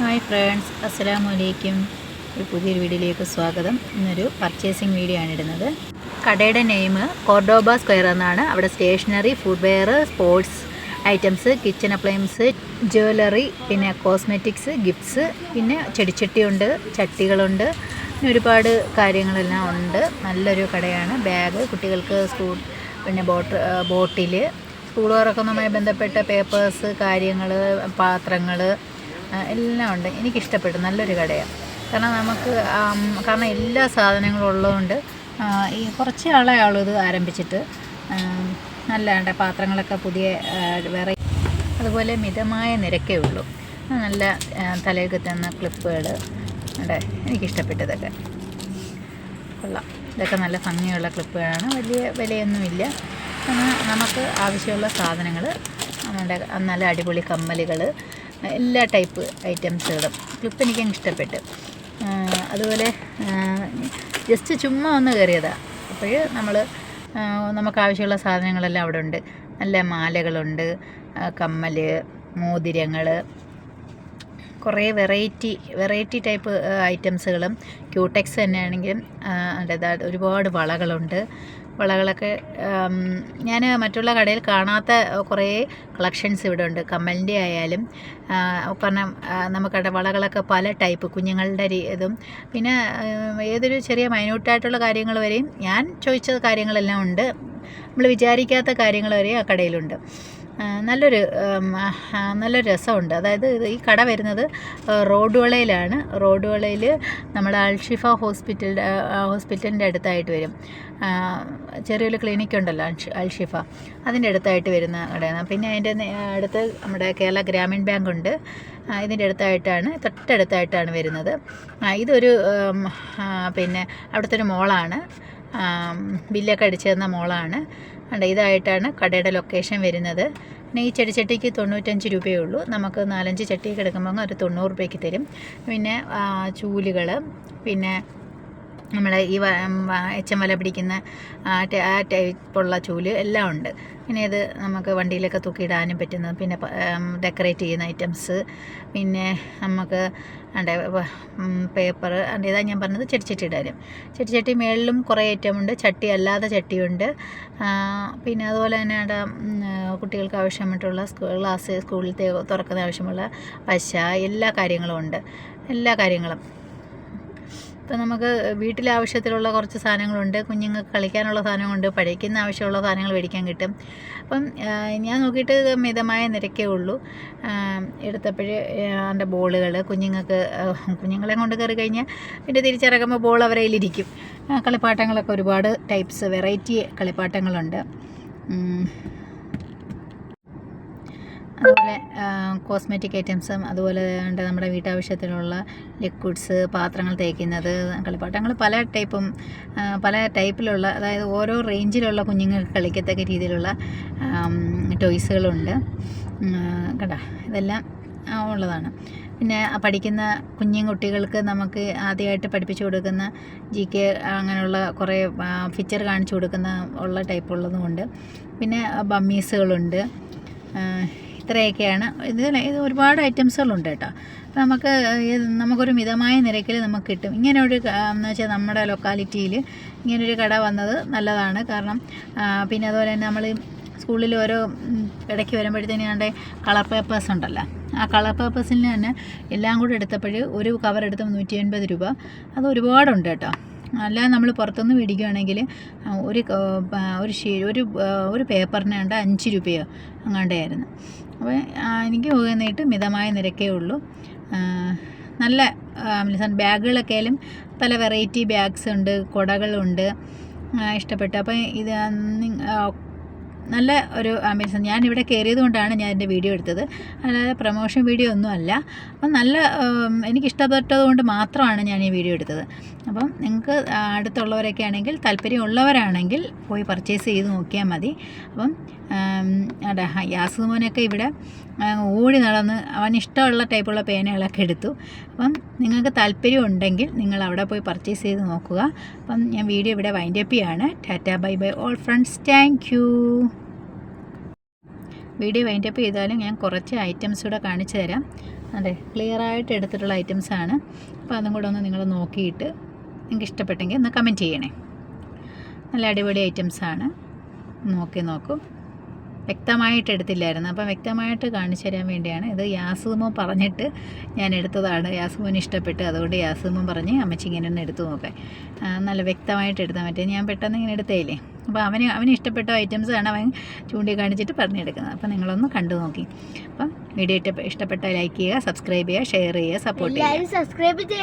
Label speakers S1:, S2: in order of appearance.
S1: Hi friends അസ്സലാമു അലൈക്കും ഒരു പുതിയൊരു വീഡിയോയിലേക്ക് സ്വാഗതം. ഇന്നൊരു പർച്ചേസിങ് വീഡിയോ ആണ് ഇടുന്നത്. കടയുടെ നെയിം കോർഡോബ സ്ക്വയർ എന്നാണ്. അവിടെ stationery footwear sports items kitchen appliance jewellery പിന്നെ കോസ്മെറ്റിക്സ് ഗിഫ്റ്റ്സ് പിന്നെ ചെടിച്ചട്ടിയുണ്ട് ചട്ടികളുണ്ട്. പിന്നെ ഒരുപാട് കാര്യങ്ങളെല്ലാം ഉണ്ട്. നല്ലൊരു കടയാണ്. ബാഗ് കുട്ടികൾക്ക് സ്കൂൾ പിന്നെ ബോട്ട് ബോട്ടിൽ സ്കൂൾ തുറക്കുന്നതുമായി ബന്ധപ്പെട്ട പേപ്പേഴ്സ് കാര്യങ്ങൾ പാത്രങ്ങൾ എല്ലാം ഉണ്ട്. എനിക്കിഷ്ടപ്പെട്ടു. നല്ലൊരു കടയാണ് കാരണം നമുക്ക് കാരണം എല്ലാ സാധനങ്ങളും ഉള്ളതുകൊണ്ട് ഈ കുറച്ച് ആളെ ആളും ഇത് ആരംഭിച്ചിട്ട് നല്ല പാത്രങ്ങളൊക്കെ പുതിയ വേറെ അതുപോലെ മിതമായ നിരക്കേ ഉള്ളൂ. നല്ല തലയൊക്കെ തന്ന ക്ലിപ്പുകൾ ഉണ്ട് എനിക്കിഷ്ടപ്പെട്ടതൊക്കെ. കൊള്ളാം. ഇതൊക്കെ നല്ല ഭംഗിയുള്ള ക്ലിപ്പുകളാണ്. വലിയ വിലയൊന്നുമില്ല. നമുക്ക് ആവശ്യമുള്ള സാധനങ്ങൾ നമ്മുടെ നല്ല അടിപൊളി കമ്മലുകൾ എല്ലാ ടൈപ്പ് ഐറ്റംസുകളും ക്ലിപ്പ് എനിക്ക് ഇഷ്ടപ്പെട്ടു അതുപോലെ ജസ്റ്റ് ചുമ്മാ ഒന്ന് കയറിയതാണ് അപ്പോൾ നമ്മൾ നമുക്ക് ആവശ്യമുള്ള സാധനങ്ങളെല്ലാം അവിടെ ഉണ്ട് നല്ല മാലകളുണ്ട് കമ്മൽ മോതിരങ്ങൾ കുറേ വെറൈറ്റി വെറൈറ്റി ടൈപ്പ് ഐറ്റംസുകളും ക്യൂടെക്സ് തന്നെയാണെങ്കിലും അതായത് ഒരുപാട് വളകളുണ്ട്. വളകളൊക്കെ ഞാൻ മറ്റുള്ള കടയിൽ കാണാത്ത കുറേ കളക്ഷൻസ് ഇവിടെ ഉണ്ട് കമ്മലിന്റെ ആയാലും കാരണം നമുക്കവിടെ വളകളൊക്കെ പല ടൈപ്പ് കുഞ്ഞുങ്ങളുടെ ഇതും. പിന്നെ ഏതൊരു ചെറിയ മൈന്യൂട്ടായിട്ടുള്ള കാര്യങ്ങൾ വരെയും ഞാൻ ചോദിച്ച കാര്യങ്ങളെല്ലാം ഉണ്ട്. നമ്മൾ വിചാരിക്കാത്ത കാര്യങ്ങൾ വരെയും ആ കടയിലുണ്ട്. നല്ലൊരു നല്ല നല്ലൊരു രസമുണ്ട്. അതായത് ഈ കട വരുന്നത് റോഡ് വളയിലാണ് റോഡ് വളയിൽ നമ്മുടെ അൽഷിഫ ഹോസ്പിറ്റൽ ഹോസ്പിറ്റലിന്റെ അടുത്തായിട്ട് വരും. ചെറിയൊരു ക്ലിനിക് ഉണ്ടല്ലോ അൽഷി- അൽഷിഫ. അതിന്റെ അടുത്തായിട്ട് വരുന്ന കടയാണ്. പിന്നെ അതിന്റെ അടുത്ത് നമ്മുടെ കേരള ഗ്രാമീൺ ബാങ്ക് ഉണ്ട് ഇതിന്റെ അടുത്തായിട്ടാണ് തൊട്ടടുത്തായിട്ടാണ് വരുന്നത്. ഇതൊരു പിന്നെ അവിടുത്തെ ഒരു മോളാണ്. ബില്ലൊക്കെ അടിച്ചു തന്ന മോളാണ്. അണ്ട് ഇതായിട്ടാണ് കടയുടെ ലൊക്കേഷൻ വരുന്നത്. പിന്നെ ഈ ചെടിച്ചട്ടിക്ക് തൊണ്ണൂറ്റഞ്ച് രൂപയേ ഉള്ളൂ. നമുക്ക് നാലഞ്ച് ചട്ടിയൊക്കെ എടുക്കുമ്പോൾ ഒരു തൊണ്ണൂറ് രൂപയ്ക്ക് തരും. പിന്നെ ചൂലുകൾ പിന്നെ നമ്മൾ ഈ എച്ചം വല പിടിക്കുന്ന ആ ടൈപ്പുള്ള ചൂൽ എല്ലാം ഉണ്ട്. പിന്നെ ഇത് നമുക്ക് വണ്ടിയിലൊക്കെ തൂക്കിയിടാനും പറ്റുന്നത് പിന്നെ ഡെക്കറേറ്റ് ചെയ്യുന്ന ഐറ്റംസ് പിന്നെ നമുക്ക് അണ്ടേ പേപ്പർ അണ്ടേ ഇതാ ഞാൻ പറഞ്ഞത് ചെടിച്ചട്ടി ഇടാനും. ചെടിച്ചട്ടി മേളിലും കുറേ ഐറ്റം ഉണ്ട് ചട്ടി അല്ലാതെ ചട്ടിയുണ്ട്. പിന്നെ അതുപോലെ തന്നെ അവിടെ കുട്ടികൾക്ക് ആവശ്യമായിട്ടുള്ള സ്കൂൾ ക്ലാസ് സ്കൂളിലത്തെ തുറക്കുന്ന ആവശ്യമുള്ള പശ എല്ലാ കാര്യങ്ങളും ഉണ്ട്. എല്ലാ കാര്യങ്ങളും. ഇപ്പം നമുക്ക് വീട്ടിലെ ആവശ്യത്തിലുള്ള കുറച്ച് സാധനങ്ങളുണ്ട്. കുഞ്ഞുങ്ങൾക്ക് കളിക്കാനുള്ള സാധനങ്ങളുണ്ട്. പഠിക്കുന്ന ആവശ്യമുള്ള സാധനങ്ങൾ മേടിക്കാൻ കിട്ടും. അപ്പം ഞാൻ നോക്കിയിട്ട് മിതമായ നിരക്കേ ഉള്ളൂ. എടുത്തപ്പോഴേ അതിന്റെ ബോളുകൾ കുഞ്ഞുങ്ങൾക്ക് കുഞ്ഞുങ്ങളെ കൊണ്ട് കയറി കഴിഞ്ഞാൽ പിന്നെ തിരിച്ചിറങ്ങുമ്പോൾ ബോൾ അവരെ കയ്യിലിരിക്കും. ആ, കളിപ്പാട്ടങ്ങളൊക്കെ ഒരുപാട് ടൈപ്സ് വെറൈറ്റി കളിപ്പാട്ടങ്ങളുണ്ട്. അതുപോലെ കോസ്മെറ്റിക് ഐറ്റംസും അതുപോലെ നമ്മുടെ വീട്ടാവശ്യത്തിലുള്ള ലിക്വിഡ്സ് പാത്രങ്ങൾ തേക്കുന്നത് കളിപ്പാട്ടങ്ങൾ പല ടൈപ്പും പല ടൈപ്പിലുള്ള അതായത് ഓരോ റേഞ്ചിലുള്ള കുഞ്ഞുങ്ങൾക്ക് കളിക്കത്തക്ക രീതിയിലുള്ള ടോയ്സുകളുണ്ട് കേട്ടോ ഇതെല്ലാം ഉള്ളതാണ്. പിന്നെ പഠിക്കുന്ന കുഞ്ഞു കുട്ടികൾക്ക് നമുക്ക് ആദ്യമായിട്ട് പഠിപ്പിച്ചു കൊടുക്കുന്ന ജി കെ അങ്ങനെയുള്ള കുറേ ഫീച്ചർ കാണിച്ചു കൊടുക്കുന്ന ഉള്ള ടൈപ്പുള്ളതുമുണ്ട് പിന്നെ ബമ്മീസുകളുണ്ട് ഇത്രയൊക്കെയാണ് ഇതിൽ ഇത് ഒരുപാട് ഐറ്റംസുകളുണ്ട് കേട്ടോ. അപ്പോൾ നമുക്ക് നമുക്കൊരു മിതമായ നിരക്കിൽ നമുക്ക് കിട്ടും. ഇങ്ങനൊരു എന്ന് വെച്ചാൽ നമ്മുടെ ലൊക്കാലിറ്റിയിൽ ഇങ്ങനൊരു കട വന്നത് നല്ലതാണ്. കാരണം പിന്നെ അതുപോലെ തന്നെ നമ്മൾ സ്കൂളിൽ ഓരോ ഇടയ്ക്ക് വരുമ്പോഴത്തേനും കണ്ടേ കളർ പേപ്പേഴ്സ് ഉണ്ടല്ലോ. ആ കളർ പേപ്പേഴ്സിൽ തന്നെ എല്ലാം കൂടെ എടുത്തപ്പോൾ ഒരു കവർ എടുത്തപ്പോൾ നൂറ്റി എൺപത് രൂപ. അത് ഒരുപാടുണ്ട് കേട്ടോ. അല്ലാതെ നമ്മൾ പുറത്തുനിന്ന് മേടിക്കുകയാണെങ്കിൽ ഒരു ഒരു ഷീ ഒരു ഒരു പേപ്പറിന് അഞ്ച് രൂപയോ അങ്ങാണ്ടായിരുന്നു അപ്പോൾ എനിക്ക് തോന്നിയിട്ട് മിതമായ നിരക്കേ ഉള്ളൂ. നല്ല ബാഗുകളൊക്കെ ബാഗുകളൊക്കെയാലും പല വെറൈറ്റി ബാഗ്സ് ഉണ്ട് കുടകളുണ്ട് ഇഷ്ടപ്പെട്ടു അപ്പോൾ ഇത് നല്ല ഒരു ആംബിയൻസ് ഇവിടെ കയറിയത് കൊണ്ടാണ് ഞാൻ എന്റെ വീഡിയോ എടുത്തത്. അല്ലാതെ പ്രൊമോഷൻ വീഡിയോ ഒന്നുമല്ല. അപ്പം നല്ല എനിക്കിഷ്ടപ്പെട്ടത് കൊണ്ട് മാത്രമാണ് ഞാൻ ഈ വീഡിയോ എടുത്തത്. അപ്പം നിങ്ങൾക്ക് അടുത്തുള്ളവരൊക്കെ ആണെങ്കിൽ താല്പര്യമുള്ളവരാണെങ്കിൽ പോയി പർച്ചേസ് ചെയ്ത് നോക്കിയാൽ മതി. അപ്പം യാസുമോനൊക്കെ ഇവിടെ ഓടി നടന്ന് അവൻ ഇഷ്ടമുള്ള ടൈപ്പുള്ള പേനകളൊക്കെ എടുത്തു. അപ്പം നിങ്ങൾക്ക് താല്പര്യം ഉണ്ടെങ്കിൽ നിങ്ങൾ അവിടെ പോയി പർച്ചേസ് ചെയ്ത് നോക്കുക. അപ്പം ഞാൻ വീഡിയോ ഇവിടെ വൈൻഡപ്പ് ചെയ്യാണ്. Tata bye bye all friends thank video wind up ചെയ്താലും ഞാൻ കുറച്ച് ഐറ്റംസ് കൂടെ കാണിച്ചു തരാം. അതെ ക്ലിയർ ആയിട്ട് എടുത്തിട്ടുള്ള ഐറ്റംസാണ് അപ്പോൾ അതും കൂടെ ഒന്ന് നിങ്ങൾ നോക്കിയിട്ട് നിങ്ങൾക്ക് ഇഷ്ടപ്പെട്ടെങ്കിൽ ഒന്ന് കമന്റ് ചെയ്യണേ. നല്ല അടിപൊളി ഐറ്റംസ് ആണ്. നോക്കി നോക്കൂ. വ്യക്തമായിട്ട് എടുത്തില്ലായിരുന്നു. അപ്പം വ്യക്തമായിട്ട് കാണിച്ചു തരാൻ വേണ്ടിയാണ്. ഇത് യാസുമോ പറഞ്ഞിട്ട് ഞാൻ എടുത്തതാണ്. യാസുമോന് ഇഷ്ടപ്പെട്ട്. അതുകൊണ്ട് യാസുമോ പറഞ്ഞ് അമ്മച്ചി ഇങ്ങനെ ഒന്ന് എടുത്തു നോക്കാൻ നല്ല വ്യക്തമായിട്ട് എടുത്താൽ പറ്റും ഞാൻ പെട്ടെന്ന് ഇങ്ങനെ എടുത്തേലേ അപ്പോൾ അവന് അവന് ഇഷ്ടപ്പെട്ട ഐറ്റംസ് ആണ് അവൻ ചൂണ്ടി കാണിച്ചിട്ട് പറഞ്ഞെടുക്കുന്നത്. അപ്പോൾ നിങ്ങളൊന്ന് കണ്ടു നോക്കി. അപ്പം വീഡിയോ ഇഷ്ടപ്പെട്ട ലൈക്ക് ചെയ്യുക സബ്സ്ക്രൈബ് ചെയ്യുക ഷെയർ ചെയ്യുക സപ്പോർട്ട് ചെയ്യുക.
S2: സബ്സ്ക്രൈബ് ചെയ്യണം